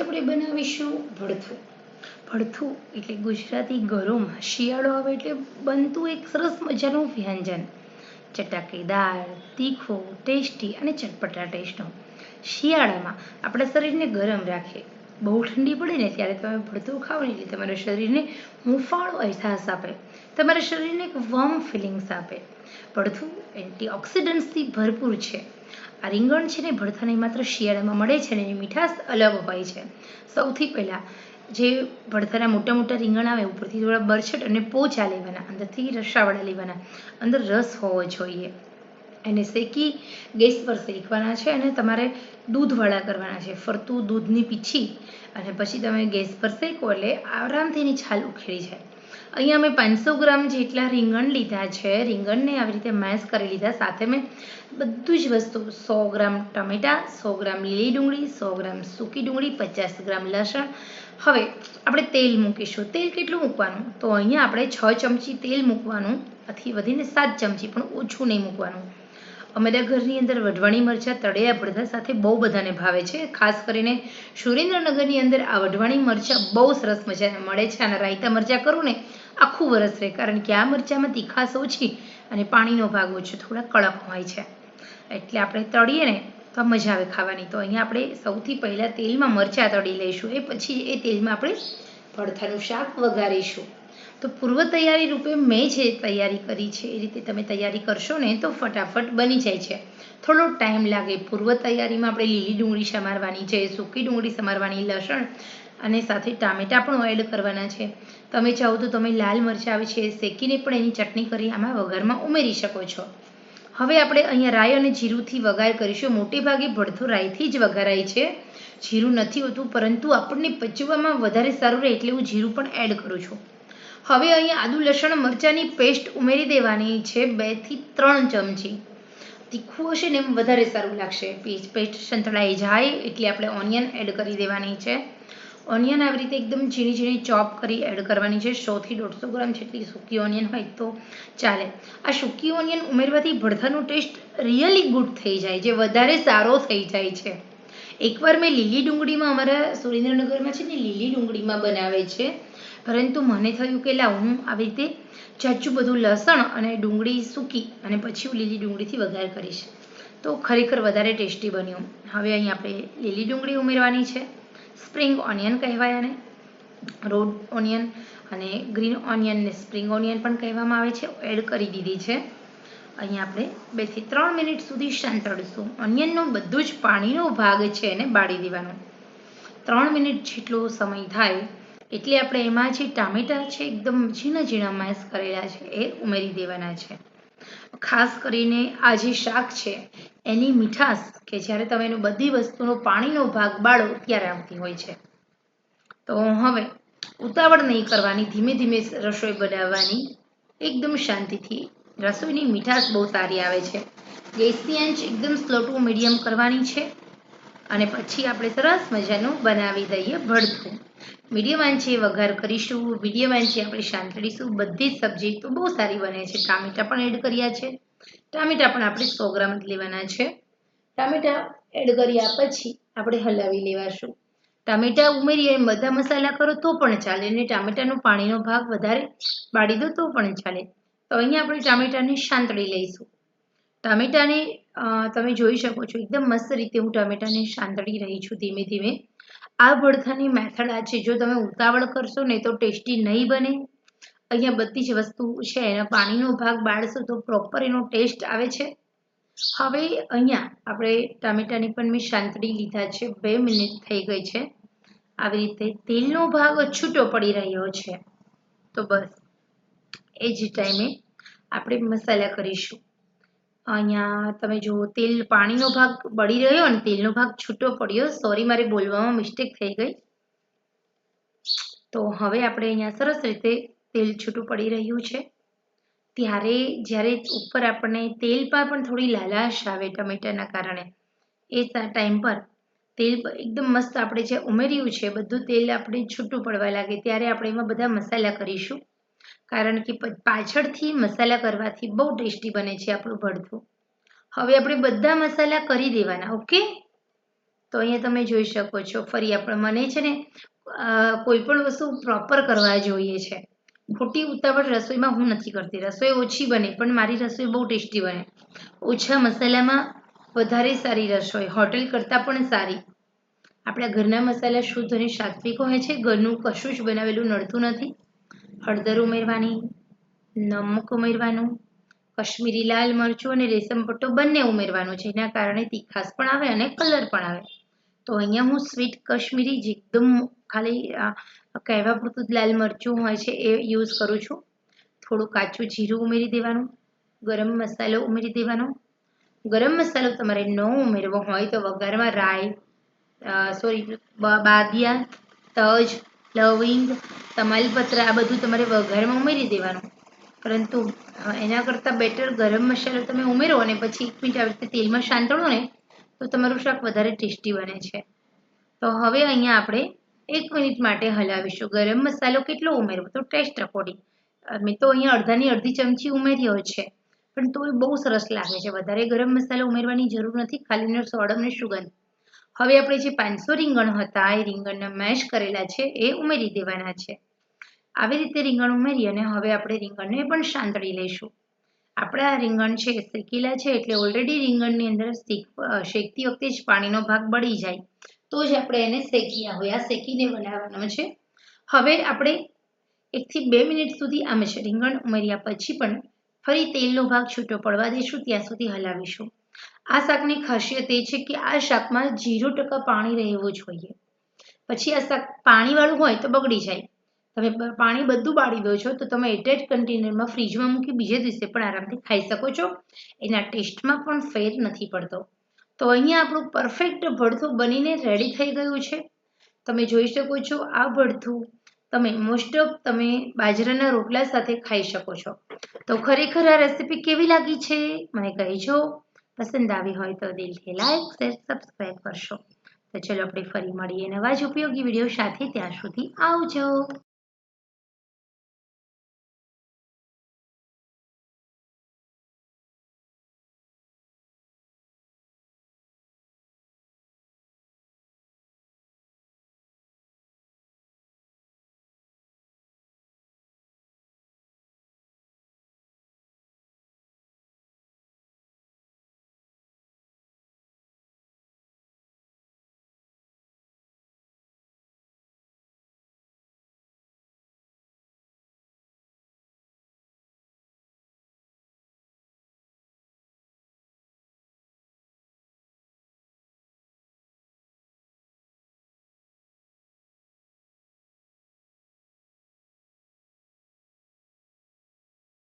આપણે બનાવીશું? ભડથું. ભડથું એટલે ગુજરાતી ઘરોમાં શિયાળો આવે એટલે બનતું એક સરસ મજાનું વ્યંજન. ચટાકેદાર તીખું, ટેસ્ટી અને ચટપટા ટેસ્ટનું શિયાળામાં આપણા શરીરને ગરમ રાખે. બહુ ઠંડી પડે ને ત્યારે તમે ભડથું ખાઓ ને એટલે તમારા શરીરને હુંફાળો અહેસાસ આપે. તમારા શરીરને એક વોર્મ ફિલિંગ્સ આપે. ભડથું એન્ટીઓક્સિડન્ટ્સથી ભરપૂર છે. આ રીંગણ છે ને ભડથાની માત્ર શિયાળામાં મળે છે ને એની મીઠાશ અલગ હોય છે. સૌથી પહેલાં જે ભડથાના મોટા મોટા રીંગણ આવે, ઉપરથી થોડા બરછટ અને પોચા લેવાના, અંદરથી રસાવાળા લેવાના, અંદર રસ હોવો જોઈએ. એને શેકી ગેસ પર શેકવાના છે અને તમારે દૂધવાળા કરવાના છે. ફરતું દૂધની પીછી અને પછી તમે ગેસ પર શેકો એટલે આરામથી એની છાલ ઉખેડી જાય. અહીંયા મેં પાંચસો ગ્રામ જેટલા રીંગણ લીધા છે. રીંગણને આવી રીતે મેશ કરી લીધા. સાથે મેં બધું જ વસ્તુ, સો ગ્રામ ટમેટા, સો ગ્રામ લીલી ડુંગળી, સો ગ્રામ સૂકી ડુંગળી, પચાસ ગ્રામ લસણ. હવે આપણે તેલ મૂકીશું. તેલ કેટલું મૂકવાનું? તો અહીંયા આપણે છ ચમચી તેલ મૂકવાનું. આથી વધીને સાત ચમચી, પણ ઓછું નહીં મૂકવાનું. અમારા ઘરની અંદર વઢવાણી મરચાં તળિયા પડદા સાથે બહુ બધાને ભાવે છે. ખાસ કરીને સુરેન્દ્રનગરની અંદર આ વઢવાણી મરચાં બહુ સરસ મજાને મળે છે અને રાયતા મરચાં કરું ને આખું વરસ રહે. કારણ કે આ મરચાંમાં તીખાશ ઓછી અને પાણીનો ભાગ ઓછો, થોડા કડક હોય છે. એટલે આપણે તળીએ ને તો મજા આવે ખાવાની. તો અહીંયા આપણે સૌથી પહેલાં તેલમાં મરચાં તળી લઈશું. એ પછી એ તેલમાં આપણે ભડથાનું શાક વઘારીશું. તો પૂર્વ તૈયારી રૂપે મેં જે તૈયારી કરી છે, એ રીતે તમે તૈયારી કરશો ને, તો ફટાફટ બની જાય છે. થોડો ટાઈમ લાગે પૂર્વ તૈયારીમાં આપણે લીલી ડુંગળી સમારવાની છે, સૂકી ડુંગળી સમારવાની, લસણ અને સાથે ટામેટાં પણ એડ કરવાના છે. તમે ચાહો તો તમે લાલ મરચાં આવે છે, શેકીને પણ એની ચટણી કરી આમાં વઘારમાં ઉમેરી શકો છો. હવે આપણે અહીંયા રાઈ અને જીરુંથી વઘાર કરીશું. મોટે ભાગે ભડથો રાઈથી જ વઘારાય છે. જીરું નથી હોતું, પરંતુ આપણને પચવામાં વધારે સારું રહે એટલે હું જીરું પણ એડ કરું છું. હવે અહીંયા આદુ લસણ મરચાંની પેસ્ટ ઉમેરી દેવાની છે બેથી ત્રણ ચમચી. તીખું હશે ને એમ વધારે સારું લાગશે. પેસ્ટ સંતળાઈ જાય એટલે આપણે ઓનિયન એડ કરી દેવાની છે. ઓનિયન આવી રીતે એકદમ ઝીણી ઝીણી ચોપ કરી એડ કરવાની છે. સોથી દોઢસો ગ્રામ જેટલી સૂકી ઓનિયન હોય તો ચાલે. આ સૂકી ઓનિયન ઉમેરવાથી ભડથાનો ટેસ્ટ રિયલી ગુડ થઈ જાય જે વધારે સારો થઈ જાય છે. એકવાર મેં લીલી ડુંગળીમાં અમારા સુરેન્દ્રનગરમાં છે ને લીલી ડુંગળીમાં બનાવે છે. પરંતુ મને થયું કે લાવ હું આવી રીતે ચાચું બધું લસણ અને ડુંગળી સૂકી અને પછી હું લીલી ડુંગળીથી વઘાર કરીશ. તો ખરેખર વધારે ટેસ્ટી બન્યું. હવે અહીં આપણે લીલી ડુંગળી ઉમેરવાની છે. સ્પ્રિંગ ઓનિયન કહેવાય આને. રોડ ઓનિયન અને ગ્રીન ઓનિયનને સ્પ્રિંગ ઓનિયન પણ કહેવામાં આવે છે. એડ કરી દીધી છે. અહીંયા આપણે બેથી ત્રણ મિનિટ સુધી શાંતળીશું ઓનિયનનો બધું જ પાણીનો ભાગ છે એને બાળી દેવાનો. ત્રણ મિનિટ જેટલો સમય થાય એટલે આપણે એમાં જે ટામેટાં છે, એકદમ ઝીણા ઝીણા મેશ કરેલા છે, એ ઉમેરી દેવાના છે. ખાસ કરીને આ જે શાક છે, એની મીઠાશ કે જ્યારે તમે એનું બધી વસ્તુનો પાણીનો ભાગ બાળો ત્યારે આવતી હોય છે. તો હવે ઉતાવળ નહીં કરવાની, ધીમે ધીમે રસોઈ બનાવવાની, એકદમ શાંતિથી રસોઈની મીઠાશ બહુ સારી આવે છે. ગેસની આંચ એકદમ સ્લો ટુ મીડિયમ કરવાની છે. અને પછી આપણે સરસ મજાનું બનાવી દઈએ ભડથું મીડિયમ આંચે વઘાર કરીશું, મીડિયમ આંચે આપણે શાંતળીશું બધી જ સબ્જી તો બહુ સારી બને છે. ટામેટા પણ એડ કર્યા છે. ટામેટા પણ આપણે સો ગ્રામ જ લેવાના છે. ટામેટાં એડ કર્યા પછી આપણે હલાવી લેવાશું. ટામેટાં ઉમેરીએ બધા મસાલા કરો તો પણ ચાલે અને ટામેટાનો પાણીનો ભાગ વધારે બાળી દો તો પણ ચાલે. તો અહીંયા આપણે ટામેટાને શાંતળી લઈશું. ટામેટાને તમે જોઈ શકો છો, એકદમ મસ્ત રીતે હું ટમેટાને શાંતળી રહી છું ધીમે ધીમે. આ ભડથાની મેથડ આ છે, જો તમે ઉતાવળ કરશો ને તો ટેસ્ટી નહીં બને. અહીંયા બધી જ વસ્તુ છે, એના પાણીનો ભાગ બાળશો તો પ્રોપર એનો ટેસ્ટ આવે છે. હવે અહીંયા આપણે ટામેટાની પણ મેં શાંતળી લીધા છે, બે મિનિટ થઈ ગઈ છે. આવી રીતે તેલનો ભાગ છૂટો પડી રહ્યો છે. તો બસ, એ જ ટાઈમે આપણે મસાલા કરીશું. અહીંયા તમે જુઓ, તેલ, પાણીનો ભાગ બળી રહ્યો અને તેલનો ભાગ છૂટો પડ્યો. સોરી મારે બોલવામાં મિસ્ટેક થઈ ગઈ. તો હવે આપણે અહીંયા સરસ રીતે તેલ છૂટું પડી રહ્યું છે. ત્યારે જ્યારે ઉપર આપણને તેલ પર પણ થોડી લાલાશ આવે ટમેટાના કારણે, એ ટાઈમ પર તેલ એકદમ મસ્ત આપણે જે ઉમેર્યું છે, બધું તેલ આપણે છૂટું પડવા લાગે. ત્યારે આપણે એમાં બધા મસાલા કરીશું. કારણ કે પાછળથી મસાલા કરવાથી બહુ ટેસ્ટી બને છે આપણું ભડથું હવે આપણે બધા મસાલા કરી દેવાના, ઓકે? તો અહીંયા તમે જોઈ શકો છો, ફરી આપણે મને છે ને કોઈ પણ વસ્તુ પ્રોપર કરવા જોઈએ છે. ખોટી ઉતાવળ રસોઈમાં હું નથી કરતી. રસોઈ ઓછી બને, પણ મારી રસોઈ બહુ ટેસ્ટી બને. ઓછા મસાલામાં વધારે સારી રસોઈ, હોટેલ કરતાં પણ સારી. આપણા ઘરના મસાલા શુદ્ધ અને સાત્વિક હોય છે, ઘરનું કશું જ બનાવેલું નડતું નથી. હળદર ઉમેરવાની, નમક ઉમેરવાનું, કશ્મીરી લાલ મરચું અને રેશમ પટ્ટો બંને ઉમેરવાનું છે એના કારણે તીખાસ પણ આવે અને કલર પણ આવે. તો અહીંયા હું સ્વીટ કશ્મીરી જે એકદમ ખાલી કહેવા પૂરતું લાલ મરચું હોય છે એ યુઝ કરું છું. થોડું કાચું જીરું ઉમેરી દેવાનું, ગરમ મસાલો ઉમેરી દેવાનો. ગરમ મસાલો તમારે ન ઉમેરવો હોય તો વઘારમાં રાઈ સોરી બાદિયા, તજ લવિંગ, તમાલપત્ર, આ બધું તમારે વઘારમાં ઉમેરી દેવાનું. પરંતુ એના કરતાં બેટર ગરમ મસાલો તમે ઉમેરો અને પછી એક મિનિટ આવી રીતે તેલમાં સાંતળો ને, તો તમારું શાક વધારે ટેસ્ટી બને છે. તો હવે અહીંયા આપણે એક મિનિટ માટે હલાવીશું. ગરમ મસાલો કેટલો ઉમેરવો? તો ટેસ્ટ અકોર્ડિંગ મેં તો અહીંયા અડધાની અડધી ચમચી ઉમેર્યો છે, પણ તો એ બહુ સરસ લાગે છે. વધારે ગરમ મસાલો ઉમેરવાની જરૂર નથી. ખાલી સ્વાદ અને સુગંધ. હવે આપણે જે પાંચસો રીંગણ હતા, એ રીંગણને મેશ કરેલા છે, એ ઉમેરી દેવાના છે. આવી રીતે રીંગણ ઉમેરી અને હવે આપણે રીંગણને પણ સાંતળી લઈશું. આપણા રીંગણ છે શેકેલા છે, એટલે ઓલરેડી રીંગણની અંદર શેક શેકતી વખતે જ પાણીનો ભાગ બળી જાય. તો જ આપણે એને શેક્યા હોય આ શેકીને બનાવવાનો છે. હવે આપણે એકથી બે મિનિટ સુધી આમ જ રીંગણ ઉમેર્યા પછી પણ ફરી તેલનો ભાગ છૂટો પડવા દઈશું ત્યાં સુધી હલાવીશું. આ શાકની ખાસિયત એ છે કે આ શાકમાં જીરો ટકા પાણી રહેવું જોઈએ. પછી આ શાક પાણીવાળું હોય તો બગડી જાય. તમે પાણી બધું બાળી દો છો તો તમે એટેચ કન્ટેનરમાં ફ્રીજમાં મૂકી બીજે દિવસે પણ આરામથી ખાઈ શકો છો. એના ટેસ્ટમાં પણ ફેર નથી પડતો. તો અહીંયા આપણું પરફેક્ટ ભડથું બનીને રેડી થઈ ગયું છે. તમે જોઈ શકો છો આ ભડથું તમે મોસ્ટ ઓફ તમે બાજરાના રોટલા સાથે ખાઈ શકો છો. તો ખરેખર આ રેસીપી કેવી લાગી છે? મને કહેજો. પસંદ આવી હોય તો દિલથી લાઈક શેર સબસ્ક્રાઈબ કરશો. તો ચલો આપણે ફરી મળીએ નવા જ ઉપયોગી વીડિયો સાથે ત્યાં સુધી આવજો.